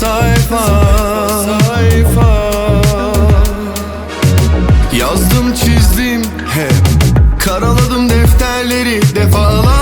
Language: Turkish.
sayfa sayfa. Yazdım çizdim hep Karaladım defterleri defalar